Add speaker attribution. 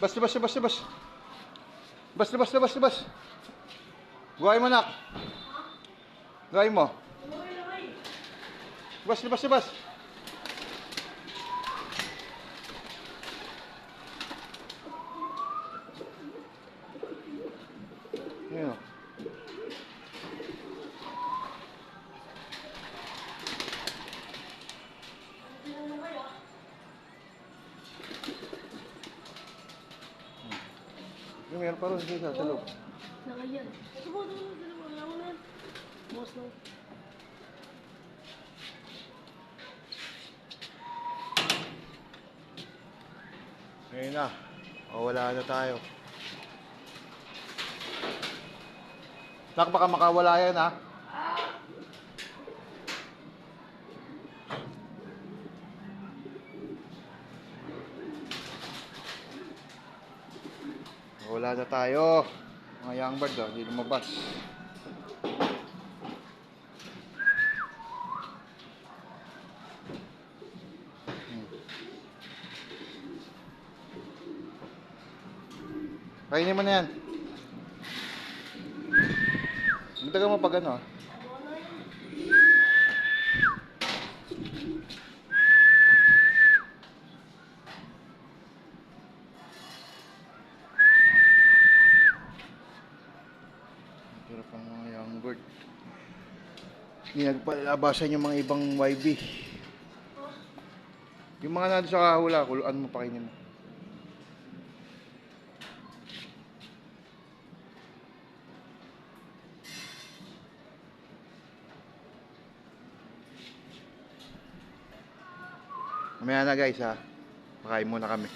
Speaker 1: Bas, labas, labas, labas. Bas, labas, labas, labas. Buhay mo, nak. Buhay mo. Labas, labas, labas. Ayun Yung meron pa rin dito sa loob.
Speaker 2: Nakayan. Ito mo, ito mo, ito na. Bukas na.
Speaker 1: Ngayon na. O, wala na tayo. Nak, baka makawala yan, ha? Wala na tayo. Mga young bird, oh, hindi lumabas. Kainin mo na yan. Magdaga mo pag ano. ah. Pero pang mga young bird. Nagpalabasan yung mga ibang YB. Yung mga nandun sa kahula, kuluan mo, pakainin mo. Mamaya na guys ha. Pakain muna kami.